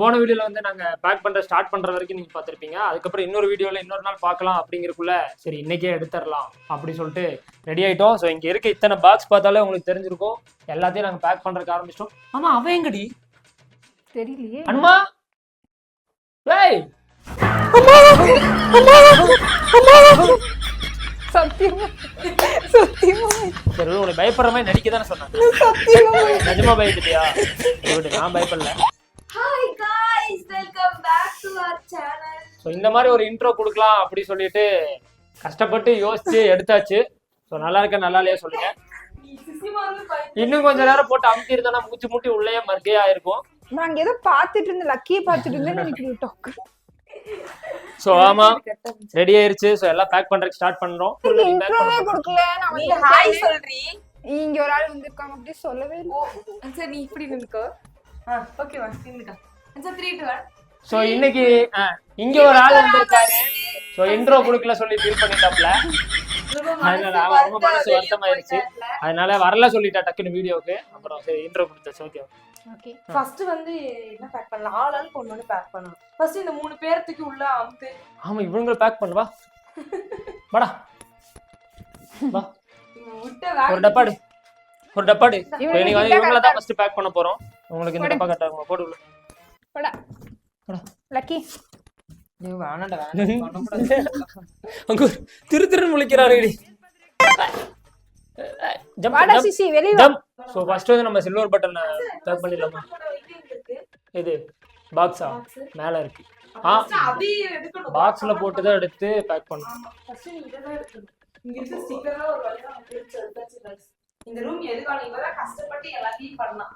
போன வீடியோல வந்து நாங்க பேக் பண்ற ஸ்டார்ட் பண்ற வரைக்கும் நீங்க பார்த்திருப்பீங்க. அதுக்கப்புறம் இன்னொரு வீடியோல இன்னொரு நாள் பார்க்கலாம் அப்படிங்கறக்குள்ள சரி இன்னைக்கே எடுத்துடலாம் அப்படி சொல்லிட்டு ரெடி ஆயிட்டோம். ஸோ இங்க இருக்க இத்தனை பாக்ஸ் பார்த்தாலே உங்களுக்கு தெரிஞ்சிருக்கும். எல்லாத்தையும் நாங்க பேக் பண்றதுக்கு ஆரம்பிச்சிட்டோம். ஆமா எங்கடி? தெரியலையே. அனுமா ஏய்! சத்தியமா? சத்தியமா? சரி பயப்படுற மாதிரி நடிக்க தானே சொன்னேன் சத்தியமா? நிஜமா நான் பயப்படல. Hi guys welcome back to our channel so இந்த மாதிரி ஒரு இன்ட்ரோ கொடுக்கலாம் அப்படி சொல்லிட்டு கஷ்டப்பட்டு யோசிச்சு எடுத்தாச்சு. ஸோ நல்லா இருக்க நல்லா இல்லையா சொல்லுங்க. இன்னும் கொஞ்ச நேரம் போட்டு அமுத்தி இருந்தா மூச்சு முட்டி உள்ளே மர்க்கையா இருக்கும் நாங்க ஏதோ பாத்துட்டு இருந்தோம் லக்கிய பாத்துட்டு இருந்தேன் எனக்கு ஸோ ஆமா ரெடி ஆயிருச்சு. ஸோ எல்லாம் பேக் பண்றதுக்கு ஸ்டார்ட் பண்றோம் இன்ட்ரோவே கொடுக்கல நான் நீ வந்து ஹாய் சொல்றி. இங்க ஒரு ஆள் வந்திருக்காங்க. அப்படி சொல்லவே இல்லை. சரி நீ இப்படி நின்னுக்கோ. ஓகே வா நின்னுக்கா. சரி த்ரீ டூ ஸோ இன்னைக்கு ஆ, இங்க ஒரு ஆள் வந்திருக்காரு. ஸோ இன்ட்ரோ கொடுக்கல சொல்லி ஃபீல் பண்ணிட்டாப்ல. அதனால ரொம்ப மனசு வருத்தமாயிருச்சு. அதனால வரல சொல்லிட்டா டக்குன்னு வீடியோக்கு அப்புறம் சரி இன்ட்ரோ கொடுத்தாச்சு ஓகே ஓகே ஃபர்ஸ்ட் வந்து என்ன பேக் பண்ணலாம்? ஆள் ஆள் ஒண்ணு பேக் பண்ணணும். ஃபர்ஸ்ட் இந்த மூணு பேர்த்துக்கு உள்ள அமுத்து. ஆமா இவங்களை பேக் பண்ணு வா. வாடா. வா. விட்ட ஒரு டப்பாடு. ஒரு டப்பாடு. இன்னைக்கு வந்து இவங்கள தான் ஃபர்ஸ்ட் பேக் பண்ண போறோம். உங்களுக்கு இந்த டப்பா கரெக்டா இருக்கும். போடு உள்ள. போடா. போடா. லக்கி வேணாண்டா அங்க ஒரு திரு திருன்னு முழிக்கிறாரு வாடா ஜம்ப் சிசி வெளிய ஜம்ப். சோ ஃபர்ஸ்ட் வந்து நம்ம சில்வர் பட்டன் பேக் பண்ணிடலாமா? இது பாக்ஸா மேல இருக்கு. ஆ பாக்ஸ்ல போட்டு தான் எடுத்து பேக் பண்ணணும். இங்க ஒரு வழியா. இந்த ரூம் எதுக்கான இவதான் கஷ்டப்பட்டு எல்லாத்தையும் பண்ணலாம்.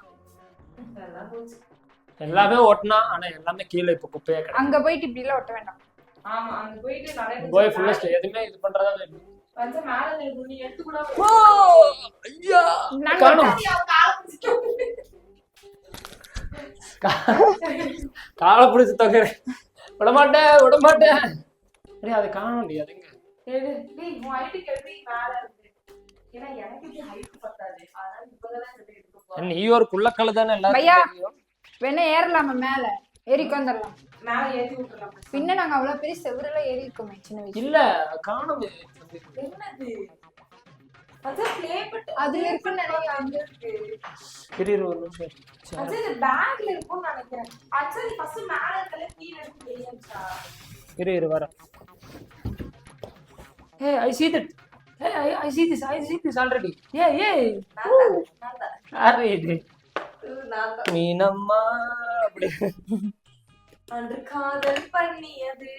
எல்லாமே ஓட்டினா ஆனா எல்லாமே கீழே இப்ப குப்பையா அங்க போயிட்டு இப்படி எல்லாம் ஒட்ட வேண்டாம். ஆமா அங்க போயிட்டு நிறைய போய் ஃபுல்லஸ்ட் எதுவுமே இது பண்றதா காலை பிடிச்சி தொகை. விட மாட்டேன் விட மாட்டேன் அடே அதை காணும் அது எங்க? எடு. டேய் உன் ஹைட்டுக்கு எப்படி மேல இருக்கு ஏன்னா எனக்கு இது ஹைட் பத்தாது. அதனால இப்பதான் எடுத்து எடுக்க போறேன் நீ ஒரு குள்ளக்கல்லு தானே பையா. எல்லாரும் வேணா ஏறலாமா மேல. ஏறி உட்காந்துடலாம் மேல ஏத்தி விட்டுறலாம் பின்ன நாங்க அவ்வளவு பெரிய செவரெல்லாம் ஏறி இருக்கோமே சின்ன வயசு இல்ல காணும். என்னது? அதுல இருக்குன்னு நினைக்கிறேன். இருக்கு. ஒரு நிமிஷம். அது பேக்ல இருக்கும்னு நினைக்கிறேன். ஃபர்ஸ்ட் மேல இருக்கல கீழ எடுத்து வெளிய அனுப்பிச்சா இரு இரு வர. ஏ ஐ see that. A I I see this I see this already. ஏ ஏ. நான் தான் நான் தான் யாரு இது. இது நான் தான் மீனம்மா அப்படி. அன்று காதல் பண்ணியது.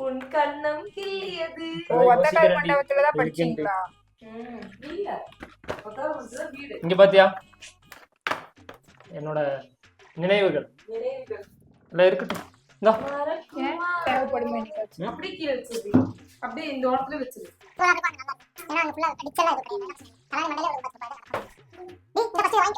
உன் கண்ணம் கிள்ளியது. ஓ ஒத்தக்கால் மண்டபத்துலதான் படிச்சீங்களா? ம், இல்ல. வீடு. இங்க பாத்தியா? என்னோட நினைவுகள். நினைவுகள். இல்ல இருக்கட்டும். அப்படியே இந்த ஓரத்துல வச்சிரு. ஏன்னா அங்க ஃபுல்லா அடிச்சலாம் மண்டையில ஒரு பத்து ரூபாய்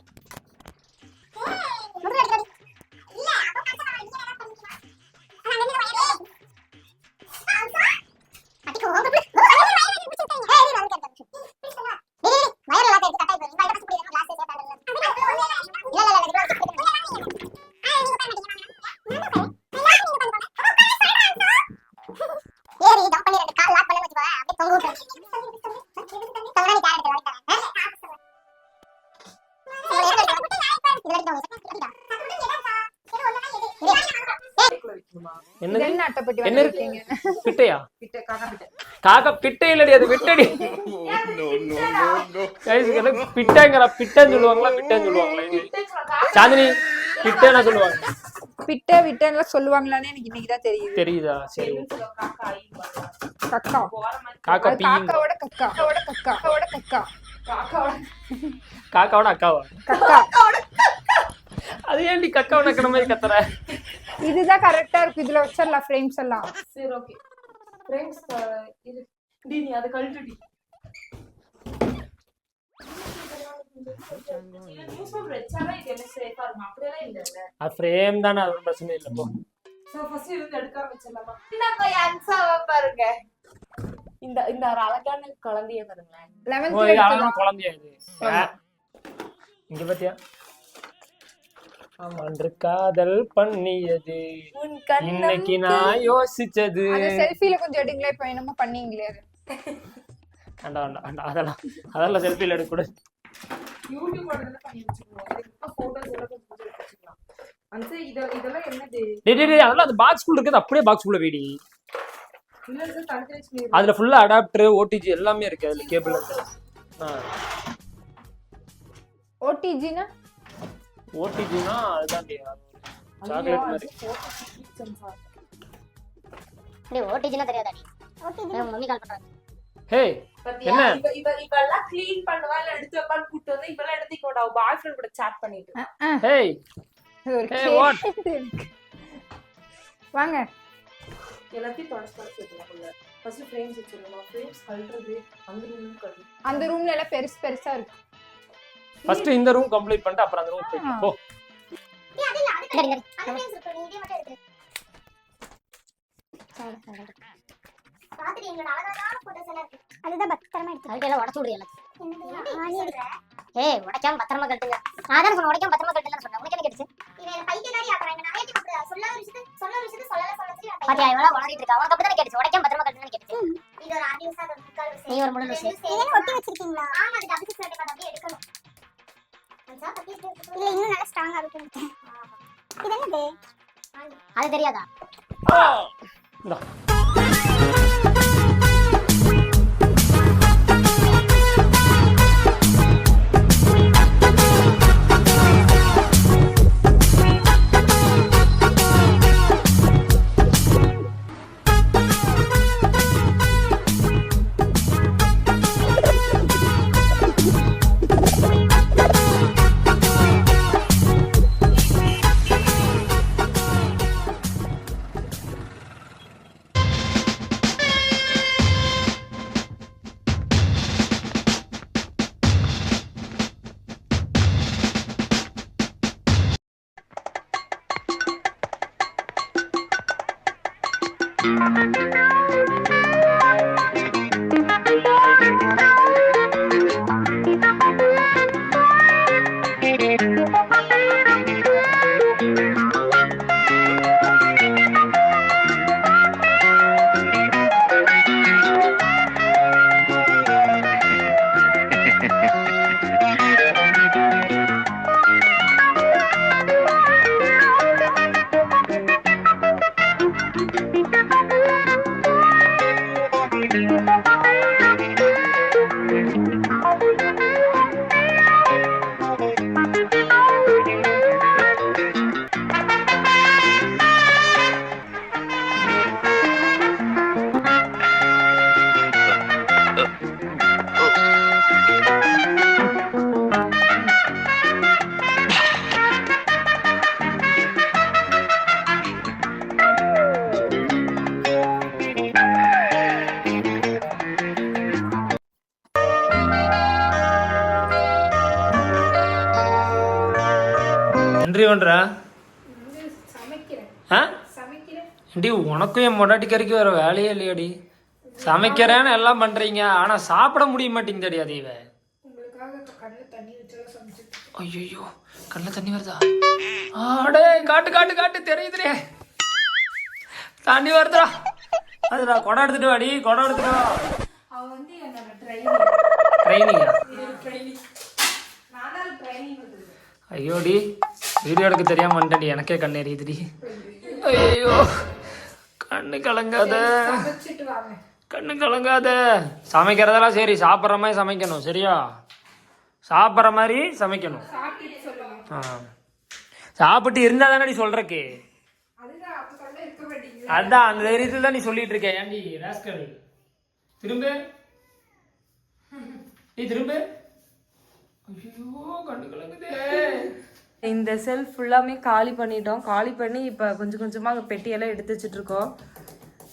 என்ன பிட்டையா? காக்கா காக்கா பிட்டை இல்லடி அது விட்டடி பிட்டைங்கிற பிட்டைன்னு சொல்லுவாங்களா பிட்டைன்னு சொல்லுவாங்களா? சாந்தினி பிட்டைன்னு சொல்லுவாங்க பிட்ட விட்டன்ல சொல்லுவாங்களான்னு எனக்கு இன்னைக்கு தான் தெரியுது. தெரியுதா? சரி காக்கா கக்கா. காக்கா காக்காவோட கக்கா. காக்காவோட கக்கா. காக்காவோட கக்கா. காக்காவோட அக்காவா? கக்கா. அது ஏன்டி கக்காவை நக்கிற மாதிரி கத்துற? இதுதான் கரெக்டா இருக்கு இதுல வச்சிடலாம் ஃப்ரேம்ஸ் எல்லாம். சரி ஓகே ஃப்ரெண்ட்ஸ் இது டி நீ அதை கழட்டுடி நியூஸ் பேப்பர் வச்சாலே இது என்ன சேஃபா இருக்கும்? அப்படியெல்லாம் இல்ல அது ஃப்ரேம் தானே அது ஒண்ணும் பிரச்சனை இல்லை போ. சோ ஃபர்ஸ்ட் இருந்து எடுக்க ஆரம்பிச்சிடலாமா? இந்த போய் பாருங்க. இந்த இந்த ஒரு அழகான குழந்தைய பாருங்களேன். குழந்தையா இது. இங்க பாத்தியா? அன்று காதல் பண்ணியது. உன் கண்ணம் இன்னைக்கு நான் யோசிச்சது. செல்ஃபில கொஞ்சம் எடுங்களே இப்போ என்னமோ பண்ணீங்களே. வேண்டாம் வேண்டாம் வேண்டாம் அதெல்லாம் அதெல்லாம் டேய் டேய், டேய் அதெல்லாம் அந்த பாக்ஸ் குள்ள இருக்குது. அப்படியே பாக்ஸ் குள்ள வீடி. அதுல ஃபுல்லா அடாப்டர் ஓடிஜி எல்லாமே இருக்கு. அதுல கேபிள் ஓடிஜினா ஓடிஜினா அதுதான் சாக்லேட் மாதிரி. டேய் ஓடிஜினா தெரியாதாடி ஓடிஜி மம்மி கால் பண்றாங்க ஹே என்ன? க்ளீன் பண்ணுவா இல்ல எடுத்து வைப்பான்னு கூட்டு வந்து இப்ப எல்லாம் எடுத்து கொண்டா பாய் ஃப்ரெண்ட் கூட சாட் பண்ணிட்டு ஹே? வாங்க. எல்லாத்தையும் தொடச்சு தொடச்சு வைக்கலாம் ஃபர்ஸ்ட் ஃப்ரேம்ஸ் வச்சிடணும். ஃப்ரேம்ஸ் கழுறது அந்த ரூம் கழுவு. அந்த ரூம்ல எல்லாம் பெருசு பெருசா இருக்கு. ஃபர்ஸ்ட் இந்த ரூம் கம்ப்ளீட் பண்ணிட்டு அப்புறம் அந்த ரூம் போயிட்டு போ. ஏய் அது இல்ல அது இல்ல அந்த ஃப்ரேம்ஸ் இருக்கு நீ இதே மட்டும் எடுத்து பாத்துட்டு எங்களோட அழகான போட்டோஸ் எல்லாம் இருக்கு. அதுதான் பத்திரமா எடுத்து உடச்சு விடுறீங்க ஏய் உடைக்காம பத்திரமா கட்டுங்க நான் தான் சொன்ன உடைக்காம பத்திரமா கட்டுல சொன்னேன். உனக்கு என்ன கிடைச்சு இவன் பைத்தியக்காரி ஆக்குறாங்க நிறைய டைம் சொல்ல ஒரு விஷயத்தை சொல்ல ஒரு விஷயத்தை சொல்லல சொல்ல சொல்லி பாத்தியா இவள வளரிட்டு இருக்கா? உனக்கு அப்படி தானே கிடைச்சு உடைக்காம பத்திரமா இது ஒரு ஆடி விஷயம் நீ ஒரு முழு விஷயம். ஒட்டி வச்சிருக்கீங்களா? ஆமா அது டபுள் சிக்ஸ் ரெண்டு அப்படியே எடுக்கணும். இல்ல இன்னும் நல்லா ஸ்ட்ராங்கா இருக்கு இது என்னது? அது தெரியாதா? பண்ற? சமைக்கிறேன். ஆ? டி உனக்கும் என் பொண்டாட்டி கறிக்கு வேற வேலையே இல்லையாடி. சமைக்கிறேன்னு எல்லாம் பண்றீங்க. ஆனா சாப்பிட முடிய மாட்டேங்குதடி அது இவ. உங்களுக்காக கண்ணில் தண்ணி வச்செல்லாம் சமைச்சிட்டு ஐயோ கண்ணில் தண்ணி வருதா? ஆடே காட்டு காட்டு காட்டு தெரியுதுடே. தண்ணி வருதுடா. அதுடா குடம் எடுத்துட்டு வாடி குடம் எடுத்துட்டு வா. ட்ரைனிங்கா ஐயோடி. வீடியோ எடுக்க தெரியாம வந்துட்டேன் எனக்கே கண்ணு எரியுதுடி. ஐயோ கண்ணு கலங்காத. கண்ணு கலங்காத. சமைக்கிறதெல்லாம் சரி சாப்பிட்ற மாதிரி சமைக்கணும் சரியா? சாப்பிட்ற மாதிரி சமைக்கணும். சாப்பிட்டு சொல்லுங்க ஆ. சாப்பிட்டு இருந்தா தானடி சொல்றக்கு. அதான் அந்த தைரியத்தில் தான் நீ சொல்லிட்டு இருக்க. ஏண்டி ராஸ்கல்? திரும்ப. நீ திரும்ப. ஐயோ கண்ணு கலங்குதே. இந்த செல்ஃப் ஃபுல்லாமே காலி பண்ணிட்டோம். காலி பண்ணி இப்போ கொஞ்சம் கொஞ்சமாக பெட்டியெல்லாம் எடுத்து வச்சுட்டு இருக்கோம்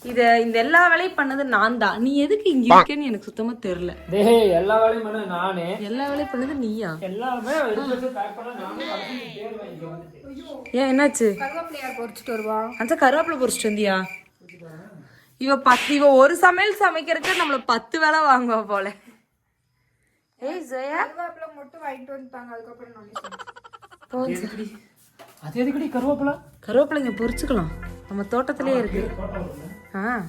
இதை இந்த எல்லா வேலையும் பண்ணது நான் தான் நீ எதுக்கு இங்க இருக்கேன்னு எனக்கு சுத்தமா தெரியல. டேய் எல்லா வேலையும் பண்ண நானே. எல்லா வேலையும் பண்ணது நீயா? எல்லாமே எடுத்து வச்சு பேக் பண்ண நானே கடைசி பேர் வாங்கிக்க வந்துட்டு. ஏன் என்னாச்சு? கருவேப்பிலையார் பொறிச்சிட்டு வருவா? அந்த கருவேப்பிலை பொரிச்சிட்டு வந்தியா? இவ பத்து இவ ஒரு சமையல் சமைக்கிறதுக்கு நம்மள பத்து வேலை வாங்குவா போல. ஏய் ஜெயா. கருவேப்பிலை மட்டும் வாங்கிட்டு வந்துட்டாங்க. அதுக்கப்புறம் நானே? அது எதுக்கடி? கருவேப்பிலை? கருவேப்பிலைங்க பொரிச்சுக்கலாம். நம்ம தோட்டத்திலே இருக்கு. ஆ.